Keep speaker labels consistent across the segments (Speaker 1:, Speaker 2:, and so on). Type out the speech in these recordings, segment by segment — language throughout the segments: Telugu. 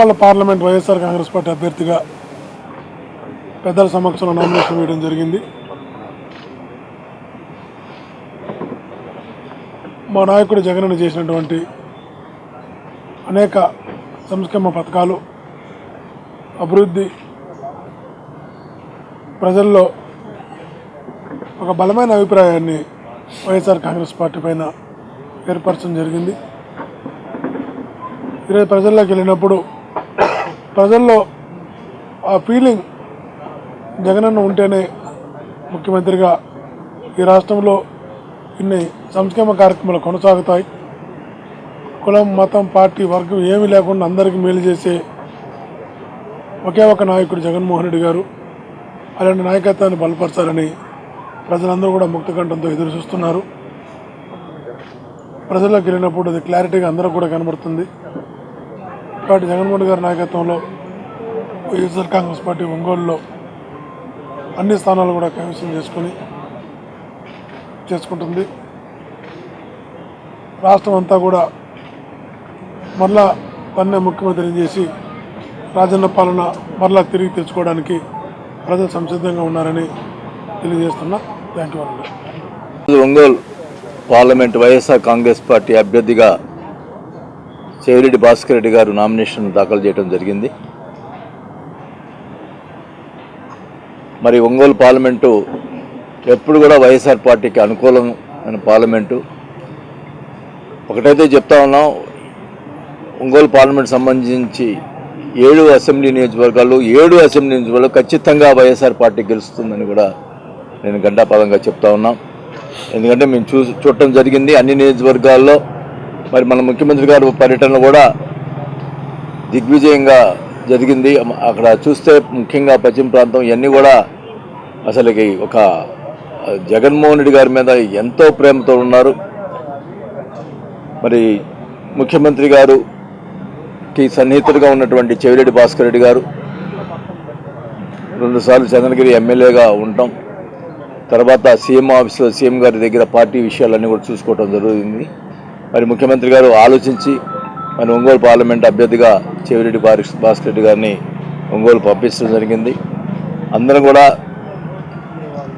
Speaker 1: Ongole parliament YSR Congress party అభ్యర్థిగా పెద్దల సమక్షంలో నామినేషన్ వేయడం జరిగింది. మా నాయకుడు జగన్ చేసినటువంటి అనేక సంస్కరణ పథకాలు అభివృద్ధి ప్రజల్లో ఒక బలమైన అభిప్రాయాన్ని వైఎస్ఆర్ కాంగ్రెస్ పార్టీ పైన ఏర్పరచడం జరిగింది. ఈరోజు ప్రజల్లోకి వెళ్ళినప్పుడు ప్రజల్లో ఆ ఫీలింగ్ జగనన్న ఉంటేనే ముఖ్యమంత్రిగా ఈ రాష్ట్రంలో ఇన్ని సంక్షేమ కార్యక్రమాలు కొనసాగుతాయి. కులం మతం పార్టీ వర్గం ఏమీ లేకుండా అందరికీ మేలు చేసే ఒకే ఒక నాయకుడు జగన్మోహన్ రెడ్డి గారు. అలాంటి నాయకత్వాన్ని బలపరచాలని ప్రజలందరూ కూడా ముక్తకంఠంతో ఎదురు చూస్తున్నారు. ప్రజల్లోకి వెళ్ళినప్పుడు అది క్లారిటీగా అందరూ కూడా కనబడుతుంది. పార్టీ జగన్మోహన్ గారి నాయకత్వంలో వైఎస్ఆర్ కాంగ్రెస్ పార్టీ ఒంగోలులో అన్ని స్థానాలు కూడా కైవసం చేసుకొని చేసుకుంటుంది. రాష్ట్రం అంతా కూడా మరలా తన్నే ముఖ్యమంత్రిని చేసి రాజన్న పాలన మరలా తిరిగి తెచ్చుకోవడానికి ప్రజలు సంసిద్ధంగా ఉన్నారని తెలియజేస్తున్నా. Thank you
Speaker 2: Ongole parliament YSR Congress party అభ్యర్థిగా సేవిరెడ్డి భాస్కర్ రెడ్డి గారు నామినేషన్ దాఖలు చేయడం జరిగింది. మరి ఒంగోలు పార్లమెంటు ఎప్పుడు కూడా వైఎస్ఆర్ పార్టీకి అనుకూలమైన పార్లమెంటు. ఒకటైతే చెప్తా ఉన్నాం ఒంగోలు పార్లమెంట్ సంబంధించి ఏడు అసెంబ్లీ నియోజకవర్గాలు ఏడు అసెంబ్లీ నియోజకవర్గాలు ఖచ్చితంగా వైఎస్ఆర్ పార్టీ గెలుస్తుందని కూడా నేను గంటాపదంగా చెప్తా ఉన్నాం. ఎందుకంటే మేము చూ చూడటం జరిగింది అన్ని నియోజకవర్గాల్లో. మరి మన ముఖ్యమంత్రి గారు పర్యటన కూడా దిగ్విజయంగా జరిగింది. అక్కడ చూస్తే ముఖ్యంగా పశ్చిమ ప్రాంతం ఇవన్నీ కూడా అసలుకి ఒక జగన్మోహన్ రెడ్డి గారి మీద ఎంతో ప్రేమతో ఉన్నారు. మరి ముఖ్యమంత్రి గారుకి సన్నిహితుడిగా ఉన్నటువంటి చెవిరెడ్డి భాస్కర్ రెడ్డి గారు రెండుసార్లు చంద్రగిరి ఎమ్మెల్యేగా ఉండటం తర్వాత సీఎం ఆఫీస్లో సీఎం గారి దగ్గర పార్టీ విషయాలన్నీ కూడా చూసుకోవటం జరుగుతుంది. మరి ముఖ్యమంత్రి గారు ఆలోచించి మరి ఒంగోలు పార్లమెంట్ అభ్యర్థిగా చెవిరెడ్డి భాస్- భాస్కర్ రెడ్డి గారిని ఒంగోలు పంపించడం జరిగింది. అందరం కూడా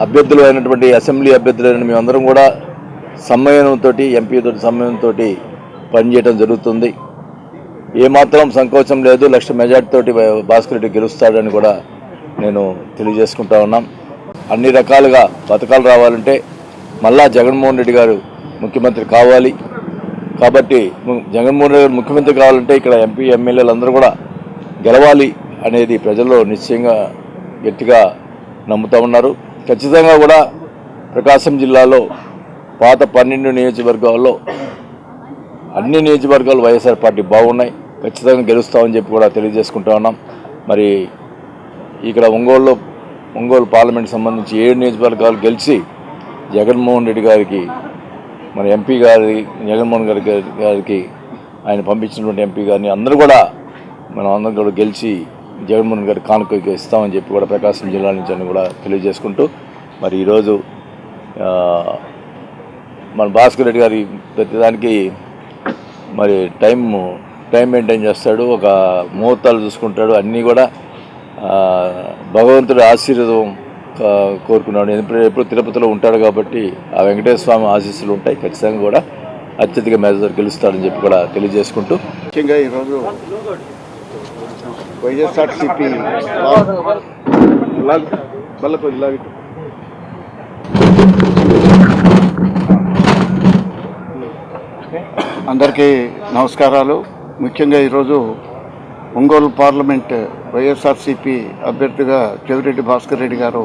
Speaker 2: అభ్యర్థులు అయినటువంటి అసెంబ్లీ అభ్యర్థులైన మేమందరం కూడా సమ్మేళనంతో ఎంపీతో సమ్మేళనంతో పనిచేయడం జరుగుతుంది. ఏమాత్రం సంకోచం లేదు లక్ష మెజార్టీతోటి భాస్కర్ రెడ్డి గెలుస్తాడని కూడా నేను తెలియజేసుకుంటా ఉన్నాం. అన్ని రకాలుగా పథకాలు రావాలంటే మళ్ళా జగన్మోహన్ రెడ్డి గారు ముఖ్యమంత్రి కావాలి. కాబట్టి జగన్మోహన్ రెడ్డి గారు ముఖ్యమంత్రి కావాలంటే ఇక్కడ ఎంపీ ఎమ్మెల్యేలు అందరూ కూడా గెలవాలి అనేది ప్రజల్లో నిశ్చయంగా గట్టిగా నమ్ముతా ఉన్నారు. ఖచ్చితంగా కూడా ప్రకాశం జిల్లాలో పాత పన్నెండు నియోజకవర్గాల్లో అన్ని నియోజకవర్గాలు వైఎస్ఆర్ పార్టీ బాగున్నాయి. ఖచ్చితంగా గెలుస్తామని చెప్పి కూడా తెలియజేసుకుంటా ఉన్నాం. మరి ఇక్కడ ఒంగోలులో ఒంగోలు పార్లమెంట్ సంబంధించి ఏడు నియోజకవర్గాలు గెలిచి జగన్మోహన్ రెడ్డి గారికి మన ఎంపీ గారి జగన్మోహన్ గారి గారికి ఆయన పంపించినటువంటి ఎంపీ గారిని అందరూ కూడా మనం అందరం కూడా గెలిచి జగన్మోహన్ గారి కానుక ఇస్తామని చెప్పి కూడా ప్రకాశం జిల్లా నుంచి అని కూడా తెలియజేసుకుంటూ మరి ఈరోజు మన భాస్కర్ రెడ్డి గారి ప్రతిదానికి మరి టైం టైం మెయింటైన్ చేస్తాడు ఒక ముహూర్తాలు చూసుకుంటాడు అన్నీ కూడా భగవంతుడి ఆశీర్వాదం ఆ, కోరుకున్నాడు. ఎప్పుడు ఎప్పుడు తిరుపతిలో ఉంటాడు కాబట్టి ఆ వెంకటేశ్వర స్వామి ఆశీస్సులు ఉంటాయి ఖచ్చితంగా కూడా. అత్యధిక మేజర్ గెలుస్తాడని చెప్పి కూడా తెలియజేసుకుంటూ.
Speaker 3: ముఖ్యంగా ఈరోజు వైఎస్ఆర్సిపి బల్లకొద్ది లాగిట్టు అందరికీ నమస్కారాలు. ముఖ్యంగా ఈరోజు ఒంగోలు పార్లమెంట్ వైఎస్ఆర్సిపి అభ్యర్థిగా చెవిరెడ్డి భాస్కర్ రెడ్డి గారు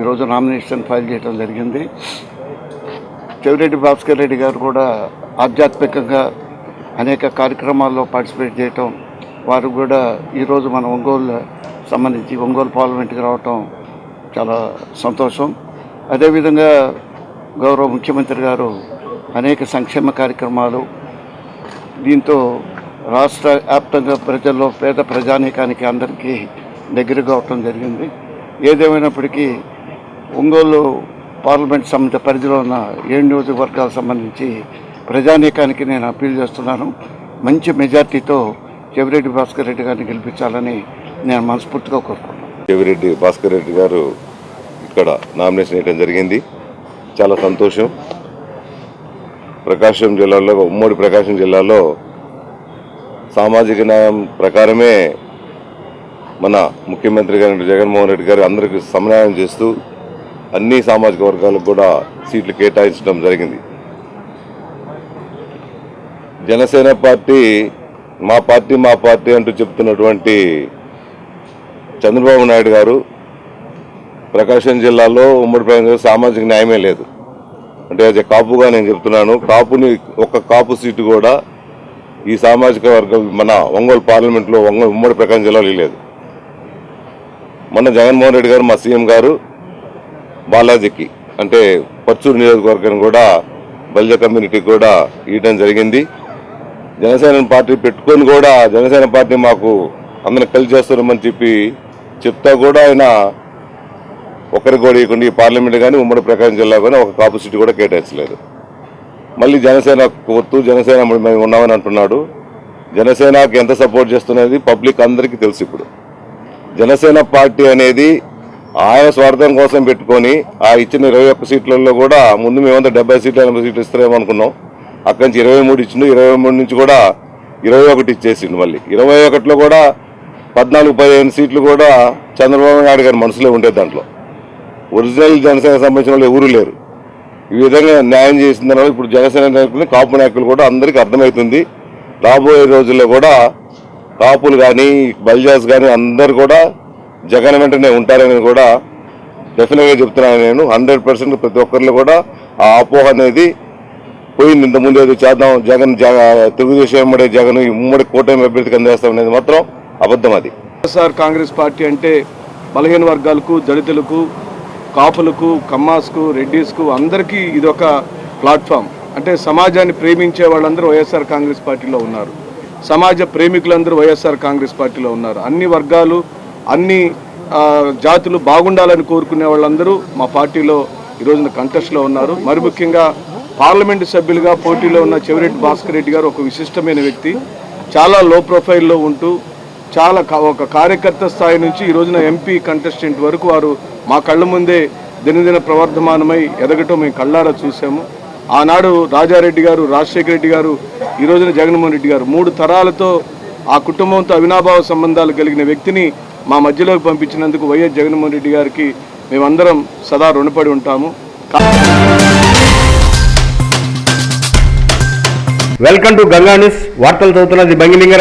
Speaker 3: ఈరోజు నామినేషన్ ఫైల్ చేయడం జరిగింది. చెవిరెడ్డి భాస్కర్ రెడ్డి గారు కూడా ఆధ్యాత్మికంగా అనేక కార్యక్రమాల్లో పార్టిసిపేట్ చేయటం వారు కూడా ఈరోజు మన ఒంగోలు సంబంధించి ఒంగోలు పార్లమెంట్కి రావటం చాలా సంతోషం. అదేవిధంగా గౌరవ ముఖ్యమంత్రి గారు అనేక సంక్షేమ కార్యక్రమాలు దీంతో రాష్ట్ర వ్యాప్తంగా ప్రజల్లో పేద ప్రజానీకానికి అందరికీ దగ్గరగా అవటం జరిగింది. ఏదేమైనప్పటికీ ఒంగోలు పార్లమెంట్ సంబంధ పరిధిలో ఉన్న ఏడు నియోజకవర్గాలకు సంబంధించి ప్రజానీకానికి నేను అప్పీల్ చేస్తున్నాను. మంచి మెజార్టీతో చెవిరెడ్డి భాస్కర్ రెడ్డి గారిని గెలిపించాలని నేను మనస్ఫూర్తిగా కోరుకుంటున్నాను.
Speaker 4: చెవిరెడ్డి భాస్కర్ రెడ్డి గారు ఇక్కడ నామినేషన్ వేయడం జరిగింది. చాలా సంతోషం. ప్రకాశం జిల్లాలో ఉమ్మడి ప్రకాశం జిల్లాలో సామాజిక న్యాయం ప్రకారమే మన ముఖ్యమంత్రి గారు జగన్మోహన్ రెడ్డి గారు అందరికీ సమన్వయం చేస్తూ అన్ని సామాజిక వర్గాలకు కూడా సీట్లు కేటాయించడం జరిగింది. జనసేన పార్టీ మా పార్టీ మా పార్టీ అంటూ చెప్తున్నటువంటి చంద్రబాబు నాయుడు గారు ప్రకాశం జిల్లాలో ఉమ్మడి ప్రకాశం సామాజిక న్యాయమే లేదు. అంటే అది కాపుగా నేను చెప్తున్నాను. కాపుని ఒక కాపు సీటు కూడా ఈ సామాజిక వర్గం మన ఒంగోలు పార్లమెంట్లో ఒంగోలు ఉమ్మడి ప్రకాశం జిల్లాలో లేదు. మొన్న జగన్మోహన్ రెడ్డి గారు మా సీఎం గారు బాలాజీకి అంటే పర్చూరు నియోజకవర్గం కూడా బలిజ కమ్యూనిటీకి కూడా ఇవ్వడం జరిగింది. జనసేన పార్టీ పెట్టుకొని కూడా జనసేన పార్టీ మాకు అందరం కలిసి చేస్తున్నామని చెప్పి చెప్తా కూడా ఆయన ఒకరికి కూడా ఇవ్వకుండా ఈ పార్లమెంట్ కానీ ఉమ్మడి ప్రకాశం జిల్లా కానీ ఒక కాపు సీటు కూడా కేటాయించలేదు. మళ్ళీ జనసేన కొత్తు జనసేన మేము ఉన్నామని అంటున్నాడు. జనసేనకి ఎంత సపోర్ట్ చేస్తున్నది పబ్లిక్ అందరికీ తెలుసు ఇప్పుడు. జనసేన పార్టీ అనేది ఆయన స్వార్థం కోసం పెట్టుకొని ఆ ఇచ్చిన ఇరవై ఒక్క సీట్లలో కూడా ముందు మేమంతా డెబ్బై సీట్లు ఎనభై సీట్లు ఇస్తారేమో అనుకున్నాం. అక్కడి నుంచి ఇరవై మూడు ఇచ్చిండు ఇరవై మూడు నుంచి కూడా ఇరవై ఒకటి ఇచ్చేసిండు మళ్ళీ. ఇరవై ఒకటిలో కూడా పద్నాలుగు పదిహేను సీట్లు కూడా చంద్రబాబు నాయుడు గారి మనసులో ఉండేది దాంట్లో. ఒరిజినల్ జనసేన సంబంధించిన వాళ్ళు ఎవరూ లేరు. ఈ విధంగా న్యాయం చేసిన తర్వాత ఇప్పుడు జనసేన నాయకులు కాపు నాయకులు కూడా అందరికీ అర్థమవుతుంది. రాబోయే రోజుల్లో కూడా కాపులు కానీ బల్జాస్ కానీ అందరు కూడా జగన్ వెంటనే ఉంటారని కూడా డెఫినెట్గా చెప్తున్నాను నేను. హండ్రెడ్ పర్సెంట్ ప్రతి ఒక్కరిలో కూడా ఆ అపోహ అనేది పోయింది. ఇంత ముందు ఏదో చేద్దాం జగన్ జగ- తెలుగుదేశం ఉమ్మడి జగన్ ఉమ్మడి కూటమి అభ్యర్థికి అందేస్తాం అనేది మాత్రం అబద్ధం అది.
Speaker 5: వైఎస్ఆర్ కాంగ్రెస్ పార్టీ అంటే బలహీన వర్గాలకు దళితులకు కాపులకు కమ్మాస్కు రెడ్డిస్కు అందరికీ ఇదొక ప్లాట్ఫామ్. అంటే సమాజాన్ని ప్రేమించే వాళ్ళందరూ వైఎస్ఆర్ కాంగ్రెస్ పార్టీలో ఉన్నారు. సమాజ ప్రేమికులందరూ వైఎస్ఆర్ కాంగ్రెస్ పార్టీలో ఉన్నారు. అన్ని వర్గాలు అన్ని జాతులు బాగుండాలని కోరుకునే వాళ్ళందరూ మా పార్టీలో ఈరోజున కంటెస్ట్లో ఉన్నారు. మరి ముఖ్యంగా పార్లమెంటు సభ్యులుగా పోటీలో ఉన్న చెవిరెడ్డి భాస్కర్ రెడ్డి గారు ఒక విశిష్టమైన వ్యక్తి. చాలా లో ప్రొఫైల్లో ఉంటూ చాలా ఒక కార్యకర్త స్థాయి నుంచి ఈ రోజున ఎంపీ కంటెస్టెంట్ వరకు వారు మా కళ్ళ ముందే దినదిన ప్రవర్ధమానమై ఎదగటం మేము కళ్ళారా చూసాము ఆనాడు రాజారెడ్డి గారు రాజశేఖర రెడ్డి గారు ఈ రోజున జగన్మోహన్ రెడ్డి గారు మూడు తరాలతో ఆ కుటుంబంతో అవినాభావ సంబంధాలు కలిగిన వ్యక్తిని మా మధ్యలోకి పంపించినందుకు వైఎస్ జగన్మోహన్ రెడ్డి గారికి మేమందరం సదా రుణపడి ఉంటాము.
Speaker 6: వెల్కమ్ టు గంగా న్యూస్ వార్తలు చదువుతున్నది బంగిలింగరాజు.